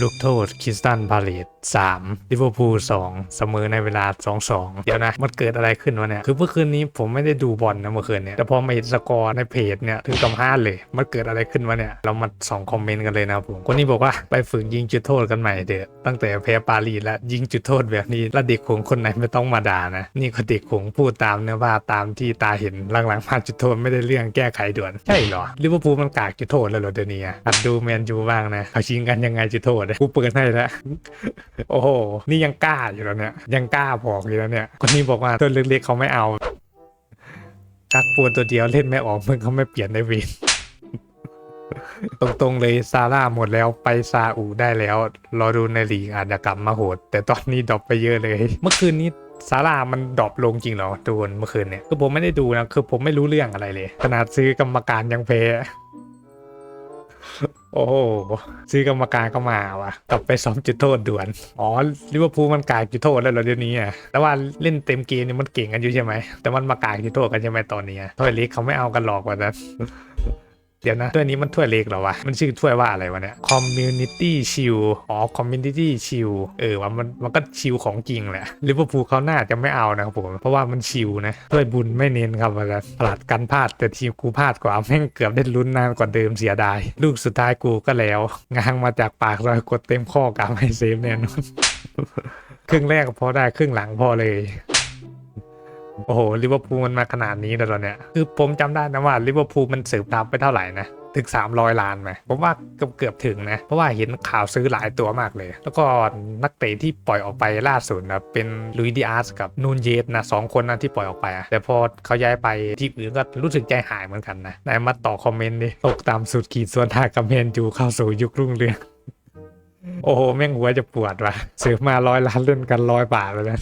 ลูกโทษคริสตันพาเลตสามลิเวอร์พูลสองเสมอในเวลาสองสองเดี๋ยวนะ มันเกิดอะไรขึ้นวะเนี่ย คือเมื่อคืนนี้ผมไม่ได้ดูบอลนะเมื่อคืนเนี่ย แต่พอมาเห็นสกอร์ในเพจเนี่ยถึงกับห้าเลย มันเกิดอะไรขึ้นวะเนี่ย เรามาส่องคอมเมนต์กันเลยนะผม คนนี้บอกว่าไปฝึกยิงจุดโทษกันใหม่เถอะตั้งแต่แพ้ปารีสแล้วยิงจุดโทษแบบนี้แล้วเด็กของคนไหนไม่ต้องมาด่านะ นี่ก็เด็กของพูดตามเนื้อว่าตามที่ตาเห็นหลังๆมาจุดโทษไม่ได้เรื่องแก้ไขด่วนใช่เหรอลิเวอร์พูลมันกากจุดโทษแล้วเหรอเดี๋ยวนี้อะหัดดูแมนยูบ้างนะเขาชิงกันยังไงจุดโทษกูเปิดให้แล้วโอ้โหนี่ยังกล้าอยู่แล้วเนี่ยยังกล้าบอกอยู่แล้วเนี่ยคนนี้บอกว่าตัวเล็กๆเขาไม่เอากักปูนตัวเดียวเล่นไม่ออกมึงเขาไม่เปลี่ยนในเวนตรงๆเลยซาร่าหมดแล้วไปซาอูได้แล้ว รอดูในลีกอาจจะกลับมาโหด แต่ตอนนี้ดรอปไปเยอะเลย เมื่อคืนนี้ซาร่ามันดรอปลงจริงเหรอดูนเมื่อคืนเนี่ยคือผมไม่ได้ดูนะคือผมไม่รู้เรื่องอะไรเลย ขนาดซื้อกรรมการยังแพ้ โอ้ซื้อกรรมการก็มาว่ะกลับไปซ้อมจุดโทษด่วน อ๋อลิเวอร์พูลมันกากจุดโทษแล้วเหรอเดี๋ยวนี้อะแต่ว่าเล่นเต็มเกมนี่มันเก่งกันอยู่ใช่ไหมแต่มันมากากจุดโทษกันใช่ไหมตอนนี้อะถ้วยเล็กเขาไม่เอากันหรอกว่านั้น เดี๋ยวนะถ้วยนี้มันถ้วยเล็กเหรอวะ มันชื่อถ้วยว่าอะไรวะเนี่ย Community Shield อ๋อ Community Shield เออว่ามันมันก็ชิลของจริงแหละลิเวอร์พูลเขาน่าจะไม่เอานะครับผมเพราะว่ามันชิลนะถ้วยบุญไม่เน้นครับว่าพลาดกันพลาดแต่ทีมกูพลาดกว่าแม่งเกือบได้ลุ้นนานกว่าเดิมเสียดายลูกสุดท้ายกูก็แล้ว งางมาจากปากรอยกดเต็มข้อกาไม่เซฟแน่นอนครึ่งแรกพอได้ครึ่งหลังพอเลย โอ้โหลิเวอร์พูลมันมาขนาดนี้แล้วเหรอเนี่ยคือผมจำได้นะว่าลิเวอร์พูลมันสืบทับไปเท่าไหร่นะถึง 300 ล้านไหมผมว่าเกือบเกือบถึงนะ เพราะว่าเห็นข่าวซื้อหลายตัวมากเลย แล้วก็นักเตะที่ปล่อยออกไปล่าสุดนะเป็นลุยดิอาสกับนูนเยสนะสองคนนะที่ปล่อยออกไปอะแต่พอเขาย้ายไปที่อื่นก็รู้สึกใจหายเหมือนกันนะไหนมาต่อคอมเมนต์ดิตกตามสุดขีดส่วนทางกับเมนจูเข้าสู่ยุครุ่งเรืองโอ้โหแม่งหัวจะปวดว่ะซื้อมาร้อยล้านเล่นกันร้อยบาทเลยนะ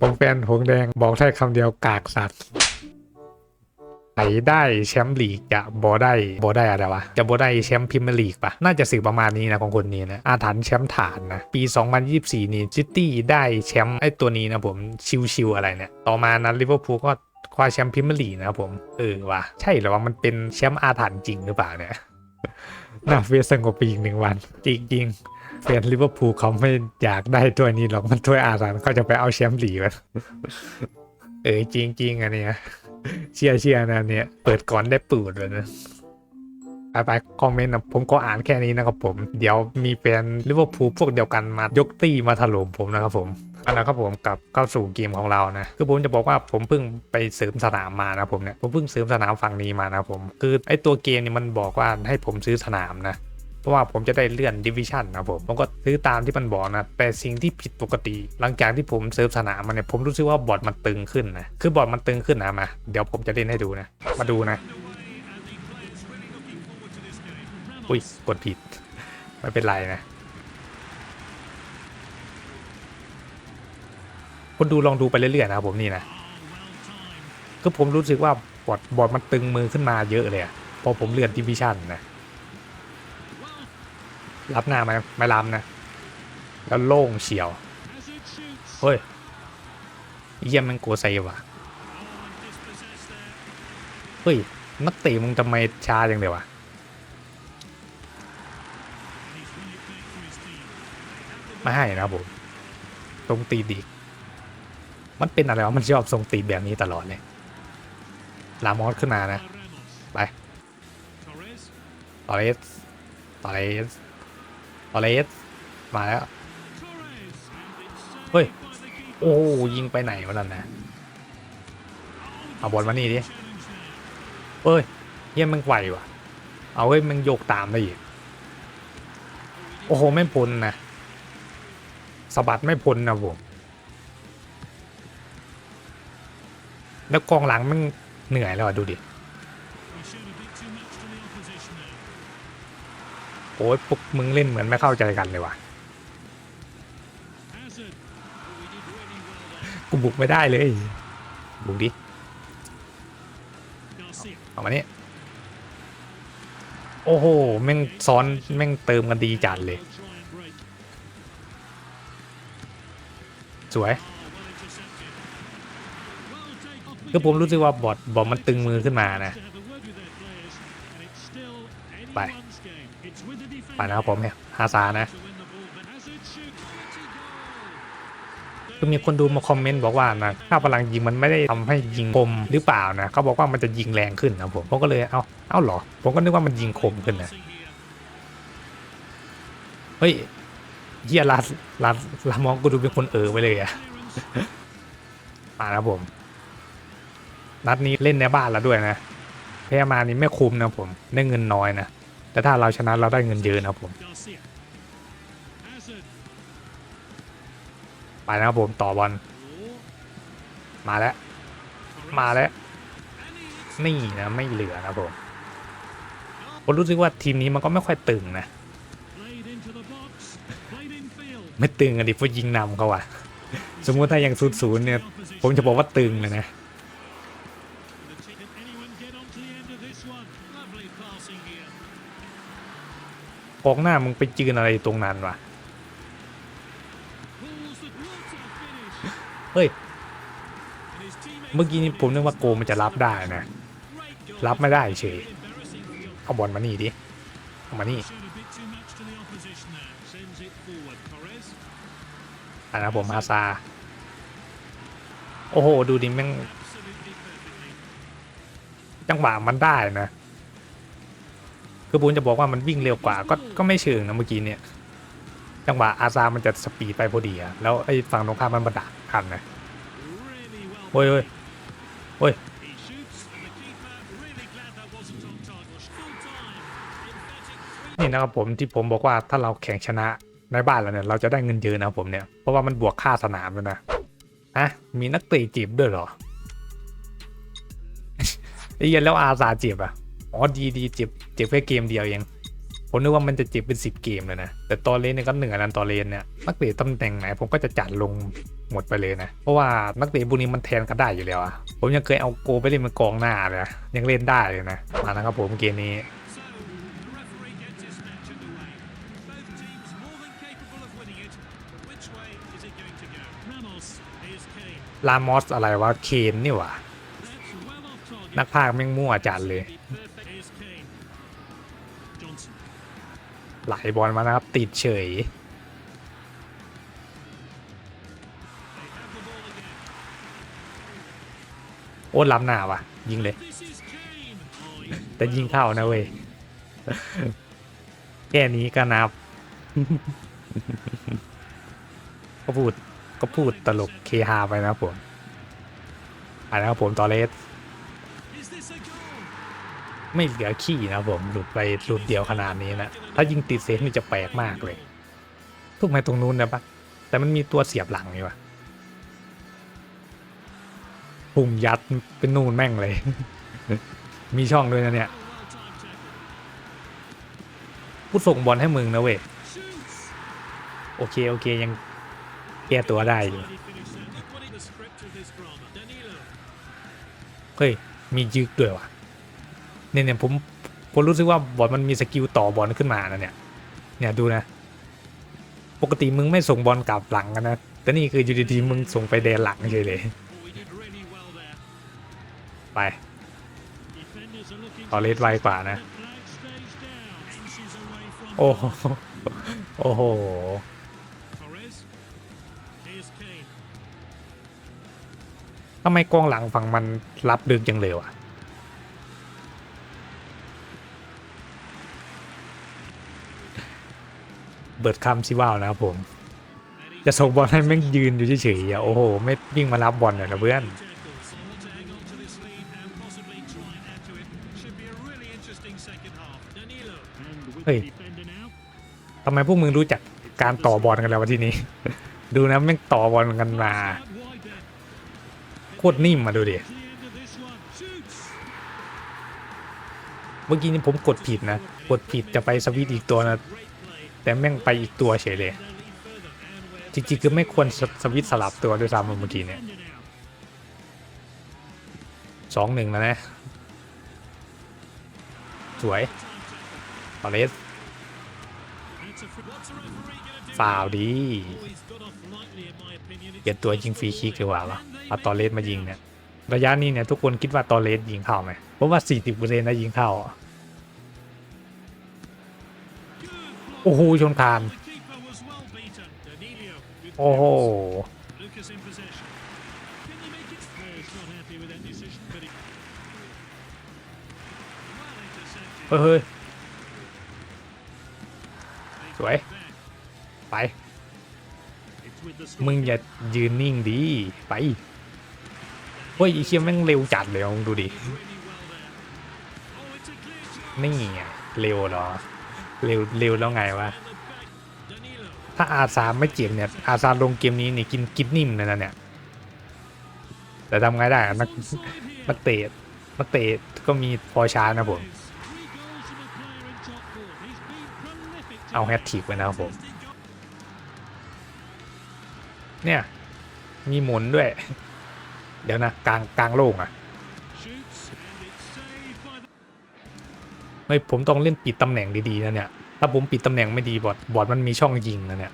ผมแฟนหงแดงบอกได้คำเดียวกากสัตว์ไหนได้แชมป์ลีกจะบอได้บอได้อะไรวะ จะบอได้แชมป์พรีเมียร์ลีกปะน่าจะสื่อประมาณนี้นะของคนนี้นะอาถรรพ์แชมป์ฐานนะ ปี 2024 นี่ซิตี้ได้แชมป์ไอตัวนี้นะผมชิวๆอะไรเนี่ย ต่อมานั้นลิเวอร์พูลก็คว้าแชมป์พรีเมียร์ลีกนะผม เออวะใช่หรอว่ามันเป็นแชมป์อาถรรพ์จริงหรือเปล่าเนี่ยน่าเฟียสงบไปอีกหนึ่งวัน จริงๆ แฟนลิเวอร์พูลเขาไม่อยากได้ถ้วยนี้หรอกมันถ้วยอารรพ์เขาจะไปเอาแชมป์ลีกันเออจริงๆอันเนี้ยเชียร์เชียร์นะเนี่ยเปิดก่อนได้ปูดเลยนะไปไปคอมเมนต์นะผมก็อ่านแค่นี้นะครับผม เดี๋ยวมีแฟนลิเวอร์พูลพวกเดียวกันมายกตี้มาถล่มผมนะครับผมอันนะครับผมกลับเข้าสู่เกมของเรานะคือผมจะบอกว่าผมเพิ่งไปเสริมสนามมานะผมเนี่ยผมเพิ่งเสริมสนามฝั่งนี้มานะผม คือไอตัวเกมเนี่ยมันบอกว่าให้ผมซื้อสนามนะ ราะว่าผมจะได้เลื่อนดิวิชันนะผมผมก็ซื้อตามที่มันบอกนะ แต่สิ่งที่ผิดปกติ หลังจากที่ผมเซิร์ฟสนามมันเนี่ยผมรู้สึกว่าบอร์ดมันตึงขึ้นนะคือบอร์ดมันตึงขึ้นนะมาเดี๋ยวผมจะเล่นให้ดูนะ มาดูนะ อุ้ยกดผิดไม่เป็นไรนะคนดูลองดูไปเรื่อยๆนะครับผมนี่นะคือผมรู้สึกว่าบอร์ดบอร์ดมันตึงมือขึ้นมาเยอะเลยอะพอผมเลื่อนดิวิชันนะ รับหน้าไหมไม่รับนะ แล้วโล่งเฉียว เฮ้ยเยี่ยมมันโกไซว่ะเฮ้ยนักเตะมึงทำไมช้าจังเลยวะไม่ให้นะผมตรงตีดีมันเป็นอะไรวะมันชอบทรงตีแบบนี้ตลอดเลยลามอสขึ้นมานะ ไป ตอเลสตอเลส ตอเลสมาแล้ว เฮ้ย โอ้ยิงไปไหนวะนั่นนะเอาบอลมานี่ดิเฮ้ยเฮียมันไวว่ะ เอาเฮ้ยมันโยกตามได้อีก โอ้โหไม่พ้นนะสะบัดไม่พ้นนะผมแล้วกองหลังมันเหนื่อยแล้วอะดูดิ โอ้ยพวกมึงเล่นเหมือนไม่เข้าใจกันเลยว่ะ กูบุกไม่ได้เลย บุกดิ เอามานี่โอ้โห แม่งซ้อน แม่งเติมกันดีจัดเลย สวยคือผมรู้สึกว่าบอดบอดมันตึงมือขึ้นมานะ ไป ไปนะครับผมฮาซานะคือมีคนดูมาคอมเมนต์บอกว่านะค่าพลังยิงมันไม่ได้ทำให้ยิงคมหรือเปล่านะเขาบอกว่ามันจะยิงแรงขึ้นนะผมผมก็เลยเอาเอ้าเหรอ ผมก็นึกว่ามันยิงคมขึ้นนะเฮ้ยเฮียลาดลาดลามองกูดูเป็นคนเออไปเลยอะมาแล้วผม นัดนี้เล่นในบ้านแล้วด้วยนะแพ้มานี่ไม่คุ้มนะผมได้เงินน้อยนะ แต่ถ้าเราชนะเราได้เงินเยอะนะผมไปนะครับผมต่อบอลมาแล้ว มาแล้ว นี่นะไม่เหลือนะผมผมรู้สึกว่าทีมนี้มันก็ไม่ค่อยตึงนะ ไม่ตึงอะดิเพราะยิงนำเขาอะสมมติถ้ายังศูนย์ศูนย์เนี่ย ผมจะบอกว่าตึงเลยนะ องหน้ามึงไปจืนอะไรตรงนั้นวะเฮ้ย เมื่อกี้นี้ผมนึกว่าโกมันจะรับได้นะ รับไม่ได้เฉย เอาบอลมานี่ดิ เอามานี่อ่านะผมอาซา โอ้โห ดูดิแม่ง จังหวะมันได้นะ คือผมจะบอกว่ามันวิ่งเร็วกว่าก็ก็ไม่เชิงนะเมื่อกี้เนี่ย จังหวะอาซามันจะสปีดไปพอดีอะแล้วไอ้ฝั่งตรงข้ามมันมาดักทันนะโอ้ยโอ้ยโอ้ยนี่นะครับผมที่ผมบอกว่าถ้าเราแข่งชนะในบ้านเราเนี่ยเราจะได้เงินเยอะนะครับผมเนี่ยเพราะว่ามันบวกค่าสนามด้วยนะอะมีนักเตะจีบด้วยเหรอไอ้เยันแล้วอาซาจีบอะ อ๋อดีดีเจีบเจีบแค่เกมเดียวเองผมนึกว่ามันจะเจีบเป็นสิบเกมเลยนะ แต่ตอนเลนเนี่ยก็เหนือนันตอนเลนเนี่ยนักเตะตำแหน่งไหนผมก็จะจัดลงหมดไปเลยนะ เพราะว่านักเตะพวกนี้มันแทนกันได้อยู่แล้วอะผมยังเคยเอาโกไปเล่นเป็นกองหน้าเลยนะยังเล่นได้เลยนะมานะครับผมเกมนี้ลามอสอะไรวะเคนนี่ว่านักพากย์แม่งมั่วจัดเลย ไหลบอลมานะครับ ติดเฉย โอ้ล้ำหน้าว่ะ ยิงเลย แต่ยิงเข้านะเว้ยแค่นี้ก็นับ ก็พูดก็พูดตลกเคฮาไปนะผมอ่านะครับผมตอเลส ไม่เหลือขี้นะผมหลุดไปหลุดเดียวขนาดนี้นะถ้ายิงติดเซฟนี่จะแปลกมากเลยทุกไหมตรงนู้นนะปะแต่มันมีตัวเสียบหลังนี่วะปุ่มยัดเป็นนูนแม่งเลย มีช่องด้วยนะเนี่ยพูดส่งบอลให้มึงนะเว้ยโอเค โอเค ยังแก้ตัวได้อยู่เฮ้ย มียึกด้วยว่ะ เนี่ยเนี่ยผมผมรู้สึกว่าบอลมันมีสกิลต่อบอลขึ้นมานะเนี่ย เนี่ยดูนะ ปกติมึงไม่ส่งบอลกลับหลังกันนะ แต่นี่คืออยู่ดีๆมึงส่งไปแดนหลังเฉยเลย ไปตอเลสไวกว่านะ โอ้โห โอ้โห ทำไมกองหลังฝั่งมันรับดึกจังเลยวะ เบิร์ดคำชิว่าวนะครับผม จะส่งบอลให้แม่งยืนอยู่เฉยๆอะโอ้โห ไม่วิ่งมารับบอลเลยนะเพื่อนเฮ้ยทำไมพวกมึงรู้จักการต่อบอลกันแล้ววะที่นี้ ดูนะแม่งต่อบอลกันมาโคตรนิ่มมาดูดิเมื่อกี้นี้ผมกดผิดนะ กดผิดจะไปสวิตอีกตัวนะ แต่แม่งไปอีกตัวเฉยเลย จริงๆ คือไม่ควรสสวิตสลับตัวด้วยซ้ำเมื่อกี้เนี่ยสองหนึ่งแล้วนะ สวยตอเลสฟาวดีเปลี่ยนตัวยิงฟรีคิกดีกว่าวะเอาตอเลสมายิงเนี่ย ระยะนี้เนี่ยทุกคนคิดว่าตอเลสยิงเข้าไหมเพราะว่า 40%นะยิงเข้า โอ้โหชนคานโอ้โหเฮ้ยสวย ไป มึงอย่ายืนนิ่งดี ไป เฮ้ยไอเคียมแม่งเร็วจัดเลยลองดูดิ นี่ไงเร็วเหรอ เร็วเร็วแล้วไงวะ ถ้าอาซาไม่เจ็บเนี่ยอาซาลงเกมนี้นี่กินกินนิ่มเลยนะเนี่ย แต่ทำไงได้นัก Offside here. นักเตะนักเตะก็มีพอช้านะผม เอาแฮตทิกไว้นะครับผม เนี่ย มีหมุนด้วย เดี๋ยวนะกลางกลางโล่งอะ เฮ้ยผมต้องเล่นปิดตำแหน่งดีๆนะเนี่ย ถ้าผมปิดตำแหน่งไม่ดีบอดบอดมันมีช่องยิงนะเนี่ย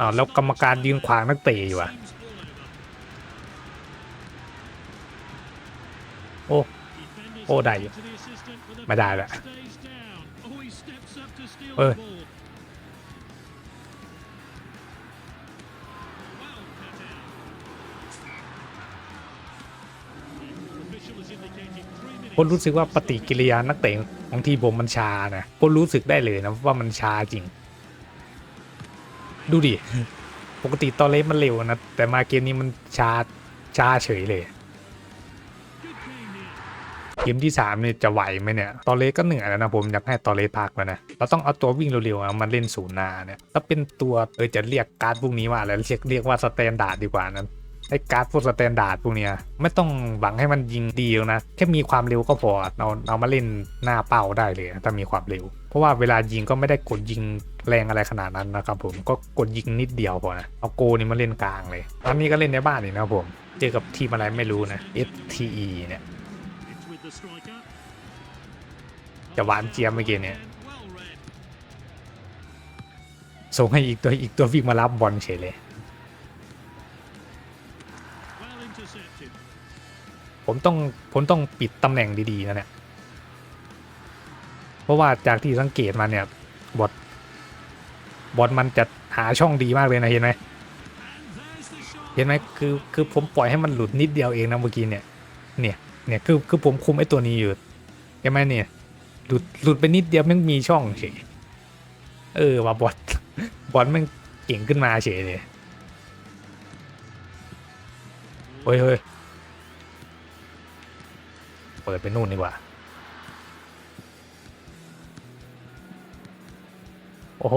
อ้าวแล้วกรรมการยืนขวางนักเตะอยู่อะโอ้ โอ้ได้อยู่ไม่ได้ละเออ indicated three minutes. ผมรู้สึกว่าปฏิกิริยานักเตะของทีมผมมันชานะผมรู้สึกได้เลยนะว่ามันชาจริง ดูดิ ปกติตอนเล่นมันเร็วนะ แต่มาเกมนี้มันชาชาเฉยเลยเกมที่3เนี่ยจะไหวไหมเนี่ย ตอนเลสก็เหนื่อยแล้วนะผมอยากให้ตอนเลสพักมานะ เราต้องเอาตัววิ่งเร็วๆมันเล่นศูนย์นาเนี่ย ถ้าเป็นตัวเออจะเรียกการ์ดพวกนี้ว่าอะไรเรียกเรียกว่าสแตนดาร์ดดีกว่านั้น ไอ้การ์ดพวกสแตนดาร์ดพวกเนี้ยไม่ต้องหวังให้มันยิงดีหรอกนะ แค่มีความเร็วก็พอเอาเอามาเล่นหน้าเป้าได้เลยถ้ามีความเร็ว เพราะว่าเวลายิงก็ไม่ได้กดยิงแรงอะไรขนาดนั้นนะครับผมก็กดยิงนิดเดียวพอนะเอาโกนี่มาเล่นกลางเลยตอนนี้ก็เล่นในบ้านอีกนะผมเจอกับทีมอะไรไม่รู้นะ FTE เนี่ยจะหวานเจี๊ยบเมื่อกี้เนี่ยส่งให้อีกตัวอีกตัววิ่งมารับบอลเฉยเลย ผมต้องผมต้องปิดตำแหน่งดีๆนะเนี่ย เพราะว่าจากที่สังเกตมาเนี่ยบอทบอทมันจะหาช่องดีมากเลยนะเห็นไหมเห็นไหมคือคือผมปล่อยให้มันหลุดนิดเดียวเองนะเมื่อกี้เนี่ย เนี่ยเนี่ยคือคือผมคุมไอ้ตัวนี้อยู่เห็นไหมเนี่ย หลุดหลุดไปนิดเดียวมันมีช่องเฉยเออว่าบอทบอทมันเก่งขึ้นมาเฉยเลยเฮ้ยเฮ้ย เปิดไปนู่นดีกว่า โอ้โห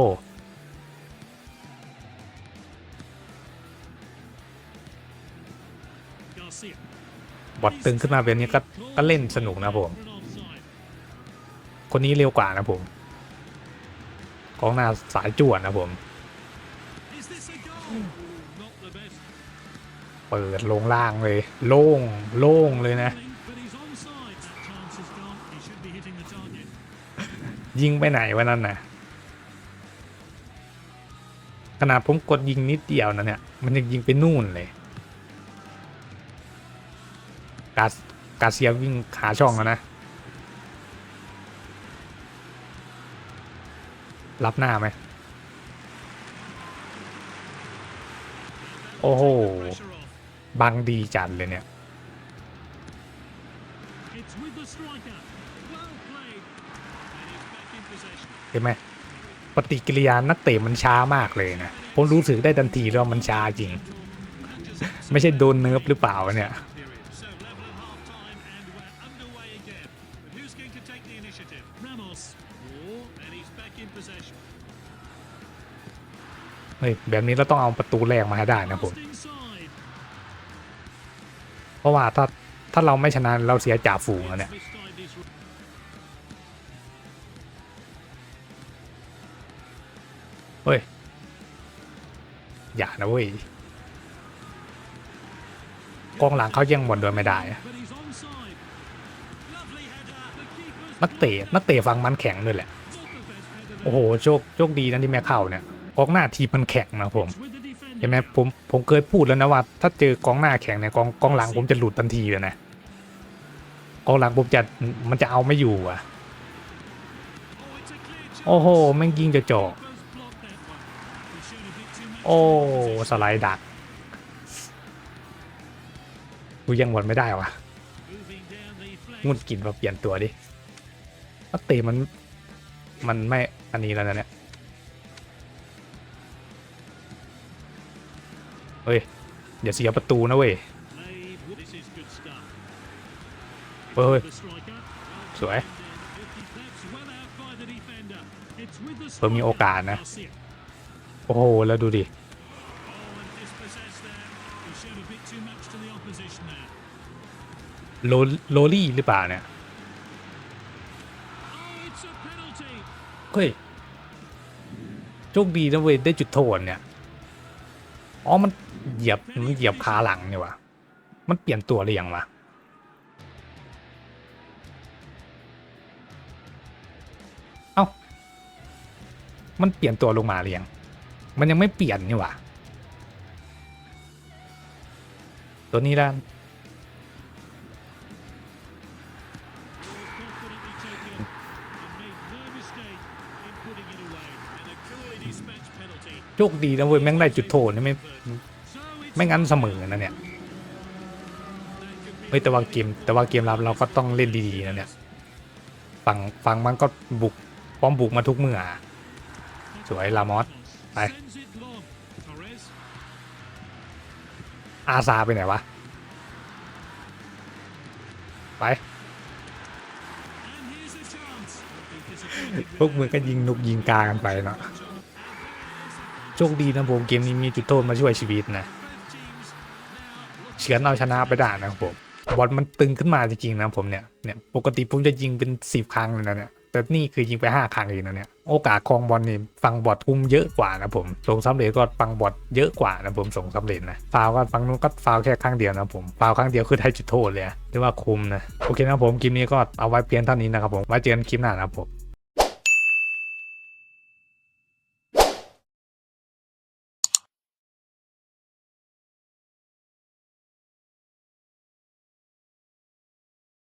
บอทตึงขึ้นมาแบบนี้ก็ก็เล่นสนุกนะผม คนนี้เร็วกว่านะผมกองหน้าสายจวดนะผม เปิดลงล่างเลย โล่ง โล่งเลยนะ ยิงไปไหนวะนั่นน่ะขนาดผมกดยิงนิดเดียวนะเนี่ย มันยังยิงไปนู่นเลยกาสกาเซียวิ่งขาช่องแล้วนะ รับหน้าไหม โอ้โห บังดีจัดเลยเนี่ย possession. เห็นไหมปฏิกิริยานักเตะมันช้ามากเลยนะผมรู้สึกได้ทันทีเลยว่ามันช้าจริง ไม่ใช่โดนเนิร์ฟหรือเปล่าเนี่ยเฮ้ยแบบนี้เราต้องเอาประตูแรกมาให้ได้นะผม เพราะว่าถ้าถ้าเราไม่ชนะเราเสียจ่าฝูงแล้วเนี่ย เฮ้ย อย่านะเว้ยกองหลังเขาย่งบอลโดยไม่ได้ นักเตะนักเตะฟังมันแข็งด้วยแหละ โอ้โหโชคโชคดีนะที่แม่เข้าเนี่ยกองหน้าทีมมันแข็งนะผมเห็นไหมผมผมเคยพูดแล้วนะว่า ถ้าเจอกองหน้าแข็งเนี่ยกองกองหลังผมจะหลุดทันทีเลยนะกองหลังผมจะมันจะเอาไม่อยู่อะ โอ้โหแม่งยิงจะจอก โอ้ สไลด์ดักกูยังวนไม่ได้วะงุนกินมาเปลี่ยนตัวดิอัตีมัน มันไม่อันนี้แล้วนะเนี่ย เฮ้ย อย่าเสียประตูนะเว้ย เฮ้ย สวยเพิ่มมีโอกาสนะ โอ้โห แล้วดูดิ โลโลลี่หรือเปล่าเนี่ย เฮ้ยโชคดีนะเว้ยได้จุดโทษเนี่ย อ๋อ มันเหยียบ มันเหยียบขาหลังเนี่ยวะมันเปลี่ยนตัวหรือยังวะเอ้ามันเปลี่ยนตัวลงมาหรือยัง มันยังไม่เปลี่ยนนี่หวะตัวนี้ด้านโชคดีนะเว้ยแม่งได้จุดโทษนี่ไม่ไม่งั้นเสมอนะเนี่ยเฮ้ยแต่ว่าเกมแต่ว่าเกมรับเราก็ต้องเล่นดีๆนะเนี่ยฝั่งฝั่งมันก็บุกพร้อมบุกมาทุกเมื่อสวยลามอส ไป อาซาไปไหนวะ ไป พวกมึงก็ยิงนุกยิงกากันไปเนาะ โชคดีนะผมเกมนี้มีจุดโทษมาช่วยชีวิตนะเฉือนเอาชนะไปได้นะผม บอลมันตึงขึ้นมาจริงๆนะผมเนี่ย เนี่ย ปกติผมจะยิงเป็นสิบครั้งเลยนะเนี่ย แต่นี่คือยิงไปห้าครั้งเองนะเนี่ย โอกาสคองบอลนี่ฟังบอดคุมเยอะกว่านะผม ส่งสำเร็จก็ฟังบอดเยอะกว่านะผมส่งสำเร็จนะ ฟาวก็ฟังนู้นก็ฟาวแค่ครั้งเดียวนะผม ฟาวครั้งเดียวคือได้จุดโทษเลยเรียกว่าคุมนะ โอเคนะผมคลิปนี้ก็เอาไว้เพียงเท่านี้นะครับผม ไว้เจอกันคลิปหน้านะครับผม